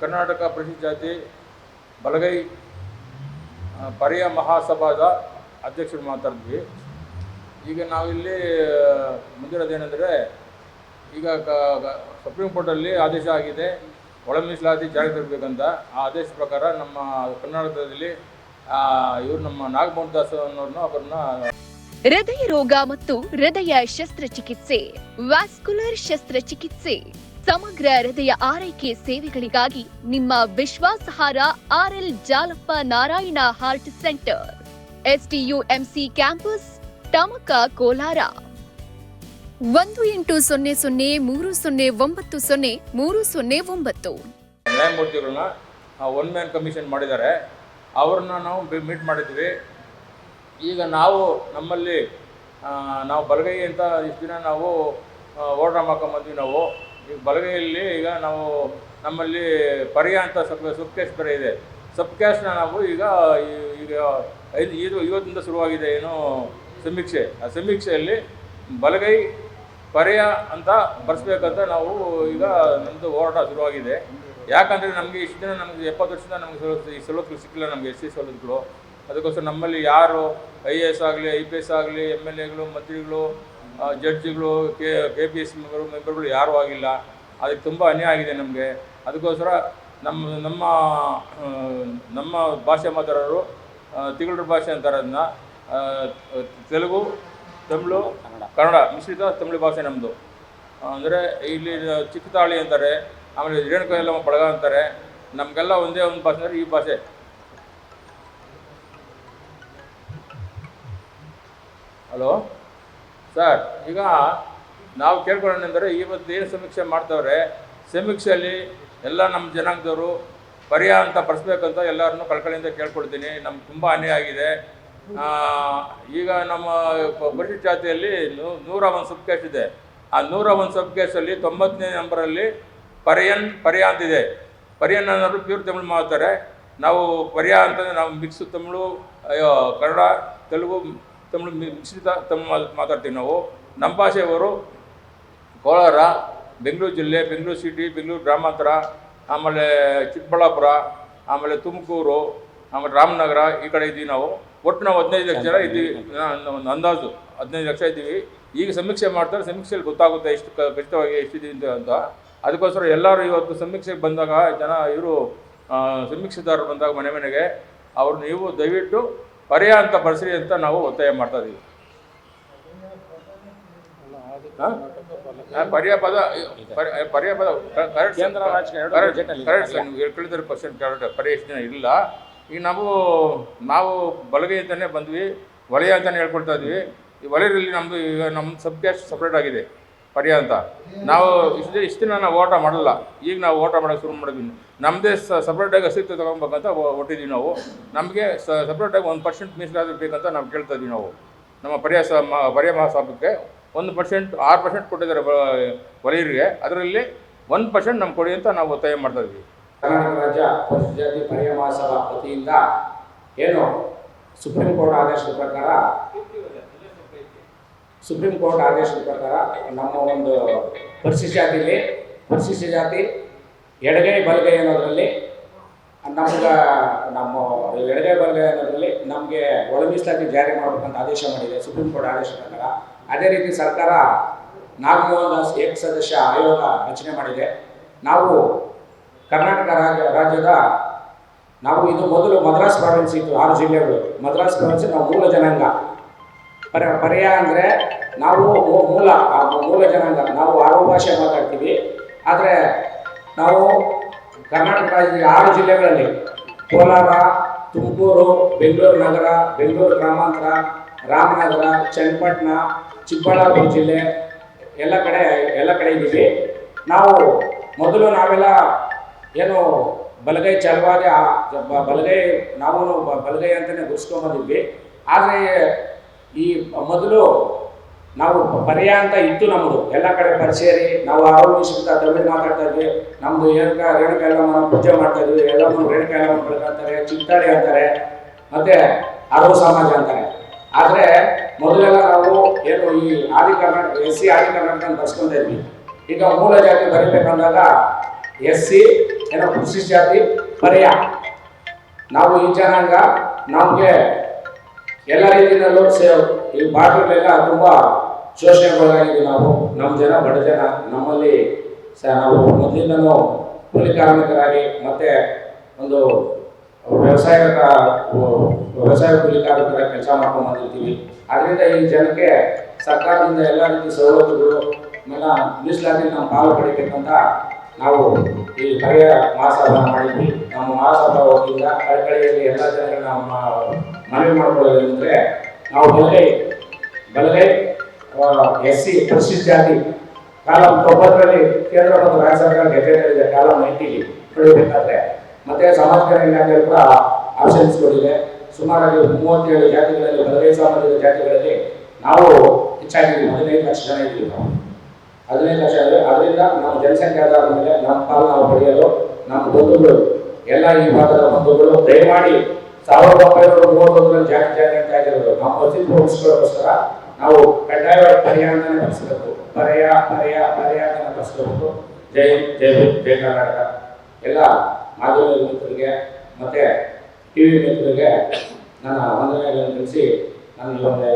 ಕರ್ನಾಟಕ ಪರಿಶಿಷ್ಟ ಜಾತಿ ಬಲಗೈ ಪರ್ಯ ಮಹಾಸಭಾದ ಅಧ್ಯಕ್ಷರು ಮಾತಾಡಿದ್ವಿ. ಈಗ ನಾವಿಲ್ಲಿ ಮುಂದಿರೋದೇನೆಂದರೆ ಈಗ ಕ- ಸುಪ್ರೀಂ ಕೋರ್ಟಲ್ಲಿ ಆದೇಶ ಆಗಿದೆ. ಒಳ ಮೀಸಲಾತಿ ಜಾರಿ ತರಬೇಕಂತ. ಆ ಆದೇಶ ಪ್ರಕಾರ ನಮ್ಮ ಕರ್ನಾಟಕದಲ್ಲಿ ಇವರು ನಮ್ಮ ನಾಗಮೋಹನ್ ದಾಸ್ ಅನ್ನೋರನ್ನ ಅವರನ್ನ ಹೃದಯ ರೋಗ ಮತ್ತು ಹೃದಯ ಶಸ್ತ್ರಚಿಕಿತ್ಸೆ, ವ್ಯಾಸ್ಕುಲರ್ ಶಸ್ತ್ರಚಿಕಿತ್ಸೆ. ಸಮಗ್ರ ಹೃದಯ ಆರೈಕೆ ಸೇವೆಗಳಿಗಾಗಿ ನಿಮ್ಮ ವಿಶ್ವಾಸಾರ್ಹ RL Jalappa Narayana heart centre. STUMC campus, Tamaka Kolar. ಒಂದು ಎಂಟು ಸೊನ್ನೆ ಸೊನ್ನೆ ಮೂರು ಸೊನ್ನೆ ಒಂಬತ್ತು ಸೊನ್ನೆ ಮೂರು ಸೊನ್ನೆ ಒಂಬತ್ತು. ನ್ಯಾಯಮೂರ್ತಿಗಳನ್ನ ಒನ್ ಮ್ಯಾನ್ ಕಮಿಷನ್ ಮಾಡಿದ್ದಾರೆ. ಅವ್ರನ್ನ ನಾವು ಮೀಟ್ ಮಾಡಿದ್ವಿ ಈಗ ನಾವು ನಮ್ಮಲ್ಲಿ ನಾವು ಬಲಗೈ ಅಂತ ಇಷ್ಟು ದಿನ ನಾವು ಓರ್ಡ್ರ್ ಹಾಕೊಂಬಂದ್ವಿ ನಾವು. ಈಗ ಬಲಗೈಯಲ್ಲಿ ಈಗ ನಾವು ನಮ್ಮಲ್ಲಿ ಪರ್ಯ ಅಂತ ಸಬ್ ಸಬ್ ಕ್ಯಾಶ್ ಇದೆ. ಸಬ್ ಕ್ಯಾಶ್ನ ನಾವು ಈಗ ಈಗ ಐದು ಇದು ಇವತ್ತಿಂದ ಶುರುವಾಗಿದೆ ಏನು ಸಮೀಕ್ಷೆ. ಆ ಸಮೀಕ್ಷೆಯಲ್ಲಿ ಬಲಗೈ, ಪರ್ಯ ಅಂತ ಬರೆಸ್ಬೇಕಂತ ನಾವು ಈಗ ನಮ್ಮದು ಹೋರಾಟ ಶುರುವಾಗಿದೆ. ಯಾಕಂದರೆ ನಮಗೆ ಇಷ್ಟು ದಿನ ನಮಗೆ ಎಪ್ಪತ್ತು ವರ್ಷದಿಂದ ನಮಗೆ ಈ ಸವಲತ್ತುಗಳು ಸಿಕ್ಕಿಲ್ಲ ನಮಗೆ ಎಸ್ ಸಿ ಸವಲತ್ತುಗಳು. ಅದಕ್ಕೋಸ್ಕರ ನಮ್ಮಲ್ಲಿ ಯಾರು ಐ ಎ ಎಸ್ ಆಗಲಿ, ಐ ಪಿ ಎಸ್ ಆಗಲಿ, ಎಂ ಎಲ್ ಎಗಳು, ಮಂತ್ರಿಗಳು ಜಡ್ಜಿಗಳು K K P S member ಮೆಂಬರ್ಗಳು ಯಾರೂ ಆಗಿಲ್ಲ. ಅದಕ್ಕೆ ತುಂಬ ಅನ್ಯಾಯ ಆಗಿದೆ ನಮಗೆ. ಅದಕ್ಕೋಸ್ಕರ ನಮ್ಮ ನಮ್ಮ ನಮ್ಮ ಭಾಷೆ ಮಾತಾಡೋರು ತಿಗಳರ ಭಾಷೆ ಅಂತಾರೆ ಅದನ್ನ. ತೆಲುಗು ತಮಿಳು ಕನ್ನಡ. ಮಿಶ್ರಿತ ತಮಿಳು ಭಾಷೆ ನಮ್ಮದು ಅಂದರೆ ಇಲ್ಲಿ ಚಿಕ್ಕತಾಳಿ ಅಂತಾರೆ ಆಮೇಲೆ ರೇಣುಕ ಎಲ್ಲ ಬಳಗ ಅಂತಾರೆ. ನಮಗೆಲ್ಲ ಒಂದೇ ಒಂದು ಭಾಷೆ ಅಂದರೆ ಈ ಭಾಷೆ. ಹಲೋ? ಸರ್, ಈಗ ನಾವು ಕೇಳ್ಕೊಳ್ಳೋಣಂದರೆ ಇವತ್ತು ಏನು ಸಮೀಕ್ಷೆ ಮಾಡ್ತವ್ರೆ? ಸಮೀಕ್ಷೆಯಲ್ಲಿ ಎಲ್ಲ ನಮ್ಮ ಜನಾಂಗದವರು ಪರ್ಯಾಯ ಅಂತ ಬರ್ಸ್ಬೇಕಂತ ಎಲ್ಲರನ್ನೂ ಕಳ್ಕಳಿಯಿಂದ ಕೇಳ್ಕೊಳ್ತೀನಿ. ನಮ್ಗೆ ತುಂಬ ಅನ್ಯಾಯ ಆಗಿದೆ. ಈಗ ನಮ್ಮ ಪರಿಶಿಷ್ಟ ಜಾತಿಯಲ್ಲಿ ನೂ- ನೂರ ಒಂದು ಸಬ್ ಕೇಸ್ ಇದೆ. ಆ ನೂರ ಒಂದು ಸಬ್ ಕೇಸಲ್ಲಿ ತೊಂಬತ್ತನೇ ನಂಬರಲ್ಲಿ ಪರ್ಯನ್ ಪರ್ಯ ಅಂತಿದೆ ಪರ್ಯನ್ ಅನ್ನೋರು ಪ್ಯೂರ್ ತಮಿಳು ಮಾಡ್ತಾರೆ ನಾವು ಪರ್ಯ ಅಂತಂದರೆ ನಾವು ಮಿಕ್ಸ್ ತಮಿಳು, ಅಯ್ಯೋ, ಕನ್ನಡ, ತೆಲುಗು ತಮಿಳು ಮಿಶ್ರಿತ ತಮಿಳು ಮಾತಾಡ್ತೀವಿ ನಾವು. ನಮ್ಮ ಭಾಷೆಯವರು ಕೋಲಾರ ಬೆಂಗಳೂರು ಜಿಲ್ಲೆ ಬೆಂಗಳೂರು ಸಿಟಿ ಬೆಂಗಳೂರು ಗ್ರಾಮಾಂತರ ಆಮೇಲೆ ಚಿಕ್ಕಬಳ್ಳಾಪುರ ಆಮೇಲೆ ತುಮಕೂರು ಆಮೇಲೆ ರಾಮನಗರ ಈ ಕಡೆ ಇದ್ದೀವಿ ನಾವು. ಒಟ್ಟು ನಾವು ಹದಿನೈದು ಲಕ್ಷ ಜನ ಇದ್ದೀವಿ. ಒಂದು ಅಂದಾಜು ಹದಿನೈದು ಲಕ್ಷ ಇದ್ದೀವಿ. ಈಗ ಸಮೀಕ್ಷೆ ಮಾಡ್ತಾರೆ ಸಮೀಕ್ಷೆಯಲ್ಲಿ ಗೊತ್ತಾಗುತ್ತೆ ಎಷ್ಟು ಖಚಿತವಾಗಿ ಎಷ್ಟಿದ್ದೀವಿ ಅಂತ ಅಂತ. ಅದಕ್ಕೋಸ್ಕರ ಎಲ್ಲರೂ ಇವತ್ತು ಸಮೀಕ್ಷೆಗೆ ಬಂದಾಗ ಜನ ಇವರು ಸಮೀಕ್ಷೆದಾರರು ಬಂದಾಗ ಮನೆ ಮನೆಗೆ ಅವ್ರು ನೀವು ದಯವಿಟ್ಟು ಪರ್ಯ ಅಂತ ಬರ್ಸ್ರಿ ಅಂತ ನಾವು ಒತ್ತಾಯ ಮಾಡ್ತಾ ಇದ್ದೀವಿ? ಪರ್ಯಾಯ ಪದ ಪರ್ಯ- ಪರ್ಯಾಯ ಪದ ಕರೆಕ್ಟ್ ಕರೆಕ್ಟ್ ಸರ್. ನೀವು ಕೇಳಿದ್ರೆ ಕ್ವಶನ್ ಕರೆಕ್ಟ್ ಪರ್ಯಾಯ ಎಷ್ಟು ಜನ ಇಲ್ಲ. ಈಗ ನಾವು ನಾವು ಬಲಗೈ ಅಂತಲೇ ಬಂದ್ವಿ. ವಲಯ ಅಂತಲೇ ಹೇಳ್ಕೊಳ್ತಾ ಇದ್ವಿ. ಈ ವಲಯದಲ್ಲಿ ನಮ್ಮದು ಈಗ ನಮ್ಮ ಸಬ್ ಕ್ಯಾಸ್ಟ್ ಸಪ್ರೇಟ್ ಆಗಿದೆ. ಪರ್ಯ ಅಂತ. ನಾವು ಇಷ್ಟು ಇಷ್ಟು ದಿನ ನಾವು ಓಟ ಮಾಡಲ್ಲ. ಈಗ ನಾವು ಓಟ ಮಾಡೋಕ್ಕೆ ಶುರು ಮಾಡಿದ್ವಿ. ನಮ್ಮದೇ ಸಪ್ರೇಟಾಗಿ ಅಸ್ತಿತ್ವ ತೊಗೊಬೇಕಂತ ಹೊಟ್ಟಿದ್ವಿ ನಾವು. ನಮಗೆ ಸಪ್ರೇಟಾಗಿ ಒಂದು ಪರ್ಸೆಂಟ್ ಮೀಸಲಾದ್ರೂ ಬೇಕಂತ ನಾವು ಕೇಳ್ತಾ ಇದ್ದೀವಿ ನಾವು. ನಮ್ಮ ಪರ್ಯಾಯ ಪರ್ಯಾಯ ಮಹಾಸಭಕ್ಕೆ ಒಂದು ಪರ್ಸೆಂಟ್ ಆರು ಪರ್ಸೆಂಟ್ ಕೊಟ್ಟಿದ್ದಾರೆ ವಲಯರಿಗೆ. ಅದರಲ್ಲಿ ಒಂದು ಪರ್ಸೆಂಟ್ ನಮ್ಗೆ ಕೊಡಿ ಅಂತ ನಾವು ಒತ್ತಾಯ ಮಾಡ್ತಾ ಇದ್ವಿ. ಕರ್ನಾಟಕ ರಾಜ್ಯ ಜಾತಿ ಪರ್ಯಾಯ ಮಹಾಸಭಾ ವತಿಯಿಂದ ಏನು ಸುಪ್ರೀಂ ಕೋರ್ಟ್ ಆದೇಶದ ಪ್ರಕಾರ ಸುಪ್ರೀಂ ಕೋರ್ಟ್ ಆದೇಶದ ಪ್ರಕಾರ ನಮ್ಮ ಒಂದು ಪರಿಶಿಷ್ಟ ಜಾತಿಯಲ್ಲಿ ಪರಿಶಿಷ್ಟ ಜಾತಿ ಎಡಗೈ ಬಲಗೈ ಅನ್ನೋದರಲ್ಲಿ ನಮ್ಗೆ ನಮ್ಮ ಎಡಗೈ ಬಲಗೈ ಅನ್ನೋದರಲ್ಲಿ ನಮಗೆ ಒಳ ಜಾರಿ ಮಾಡಬೇಕಂತ ಆದೇಶ ಮಾಡಿದೆ ಸುಪ್ರೀಂ ಕೋರ್ಟ್ ಆದೇಶ ಪ್ರಕಾರ. ಅದೇ ರೀತಿ ಸರ್ಕಾರ ನಾಗಮೋಹನ್ ದಾಸ್ ಏಕ ಸದಸ್ಯ ಆಯೋಗ ರಚನೆ ಮಾಡಿದೆ. ನಾವು ಕರ್ನಾಟಕ ರಾಜ್ಯ, ರಾಜ್ಯದ ನಾವು ಇದು ಮೊದಲು ಮದ್ರಾಸ್ ಪ್ರಾವಿನ್ಸ್ ಇತ್ತು ಆರು ಜಿಲ್ಲೆಗಳು. ಮದ್ರಾಸ್ ಪ್ರಾವಿನ್ಸ್ ನಾವು ಮೂಲ ಜನಾಂಗ. ಪರ ಪರ್ಯ ಅಂದರೆ ನಾವು ಮೂಲ, ಆ ಮೂಲ ಜನಾಂಗ, ನಾವು ಆರು ಭಾಷೆ ಮಾತಾಡ್ತೀವಿ. ಆದರೆ ನಾವು ಕರ್ನಾಟಕ ರಾಜ್ಯದ ಆರು ಜಿಲ್ಲೆಗಳಲ್ಲಿ ಕೋಲಾರ, ತುಮಕೂರು, ಬೆಂಗಳೂರು ನಗರ, ಬೆಂಗಳೂರು ಗ್ರಾಮಾಂತರ, ರಾಮನಗರ, ಚನ್ನಪಟ್ಟಣ, ಚಿಕ್ಕಬಳ್ಳಾಪುರ ಜಿಲ್ಲೆ ಎಲ್ಲ ಕಡೆ ಎಲ್ಲ ಕಡೆ ಇದ್ದೀವಿ. ನಾವು ಮೊದಲು ನಾವೆಲ್ಲ ಏನು ಬಲಗೈ ಚಲವಾಗಿ ಬಲಗೈ, ನಾವು ಬಲಗೈ ಅಂತಲೇ ಗುರುಸ್ಕೊಂಬಂದಿದ್ವಿ ಆದರೆ ಈ ಮೊದಲು ನಾವು ಪರ್ಯ ಅಂತ ಇತ್ತು ನಮ್ಮದು. ಎಲ್ಲ ಕಡೆ ಪರಿಸೇರಿ ನಾವು ಆರೋಗ್ಯ ತಮಿಳು ಮಾತಾಡ್ತಾ ಇದ್ವಿ. ನಮ್ಮದು ರೇಣುಕ ರೇಣುಕ ಎಲ್ಲಮ್ಮನ ಪೂಜೆ ಮಾಡ್ತಾ ಇದ್ವಿ. ಎಲ್ಲಮ್ಮನ ರೇಣುಕ ಎಲ್ಲಮ್ಮನ ಚಿತ್ತಾಳಿ ಅಂತಾರೆ, ಮತ್ತೆ ಅರವ ಸಮಾಜ ಅಂತಾರೆ. ಆದರೆ ಮೊದಲೆಲ್ಲ ನಾವು ಏನು ಈ ಆದಿ ಕರ್ನಾಟಕ ಎಸ್ ಸಿ ಆದಿ ಕರ್ನಾಟಕ ಬರ್ಸ್ಕೊಂತ ಇದ್ವಿ. ಈಗ ಮೂಲ ಜಾತಿ ಬರೀಬೇಕಂದಾಗ ಎಸ್ ಸಿ ಏನೋ ಕೃಷಿ ಜಾತಿ ಪರ್ಯ ನಾವು ಈ ಜನಾಂಗ ನಮಗೆ ಎಲ್ಲ ರೀತಿಯಲ್ಲೂ ಸೇವ್. ಈ ಭಾಗಗಳೆಲ್ಲ ತುಂಬ ಶೋಷಣೆಗೊಳಗಾಗಿದ್ದೀವಿ ನಾವು. ನಮ್ಮ ಜನ, ಬಡ ಜನ, ನಮ್ಮಲ್ಲಿ ಸ ನಾವು ಮೊದಲಿಂದನೂ ಕೂಲಿ ಕಾರ್ಮಿಕರಾಗಿ ಮತ್ತೆ ಒಂದು ವ್ಯವಸಾಯ ವ್ಯವಸಾಯ ಕೂಲಿ ಕಾರ್ಮಿಕರಾಗಿ ಕೆಲಸ ಮಾಡ್ಕೊಂಡು ಬಂದಿರ್ತೀವಿ. ಅದರಿಂದ ಈ ಜನಕ್ಕೆ ಸರ್ಕಾರದಿಂದ ಎಲ್ಲ ರೀತಿ ಸವಲತ್ತುಗಳು ಮೀಸಲಾತಿ ನಾವು ಪಾಲು ಪಡಿಬೇಕಂತ ನಾವು ಈ ಕಳೆಯ ಮಹಾಸಭೆಯನ್ನು ಮಾಡಿದ್ವಿ ನಮ್ಮ ಮಹಾಸಭಾ ವತಿಯಿಂದ ಕಳಕಳಿಯಲ್ಲಿ ಎಲ್ಲ ಜನರಿಗೆ ನಾವು ಮ- ಮನವಿ ಮಾಡಿಕೊಳ್ಳೋದಂದ್ರೆ ನಾವು ಬಲಗೈ ಬಲಗೈ ಎಸ್ ಸಿ ಪರಿಶಿಷ್ಟ ಜಾತಿ, ಕಾಲಂ ತೊಂಬತ್ತರಲ್ಲಿ ಕೇಂದ್ರ ಮತ್ತು ರಾಜ್ಯ ಸರ್ಕಾರ ಗೆಜೆಟಲ್ಲಿದೆ ಕಾಲಂ ನೈಂಟಿಲಿ ಕಳಿಬೇಕಾದ್ರೆ ಮತ್ತೆ ಸಮಾಜ ಇಲಾಖೆಯಲ್ಲಿ ಕೂಡ ಆಪ್ಷನ್ಸ್ಗಳಿದೆ ಸುಮಾರಾಗಿ ಮೂವತ್ತೇಳು ಜಾತಿಗಳಲ್ಲಿ, ಬಲಗೈ ಸಮಾಜದ ಜಾತಿಗಳಲ್ಲಿ ನಾವು ಹೆಚ್ಚಾಗಿ ಹದಿನೈದು ಲಕ್ಷ ಜನ ಇದ್ದೀವಿ ನಾವು. ಹದಿನೈದು ಲಕ್ಷ ಆದರೆ ಅದರಿಂದ ನಮ್ಮ ಜನಸಂಖ್ಯೆ ಆದ ಮೇಲೆ ನಮ್ಮ ಪಾಲು ನಾವು ಪಡೆಯಲು ನಮ್ಮ ಬಂಧುಗಳು. ಎಲ್ಲ ಈ ಭಾಗದ ಬಂಧುಗಳು, ದಯಮಾಡಿ ಸಾವಿರದ ಒಂಬೈನೂರ ಮೂವತ್ತೊಂದರಲ್ಲಿ ಜಾತಿ ಜಾತಿ ಅಂತ ಆಗಿರೋದು ನಮ್ಮ ಪ್ರತಿ ಉಳಿಸ್ಕೊಳ್ಳೋಕ್ಕೋಸ್ಕರ ನಾವು ಕಡ್ಡಾಯವಾಗಿ ಪರಿಹಾರನೇ ಬಳಸಬೇಕು ಪರ್ಯ ಪರ್ಯ ಪರ್ಯ ಅಂತ ಬಳಸಬೇಕು ಜೈ ಜೈ ಜೈ ಕರ್ನಾಟಕ. ಎಲ್ಲ ಮಾಧ್ಯಮ ಮಿತ್ರರಿಗೆ ಮತ್ತೆ ಟಿ ವಿ ಮಿತ್ರರಿಗೆ ನನ್ನ ವಂದನೆಗಳನ್ನು ತಿಳಿಸಿ ನನ್ನ ಒಂದು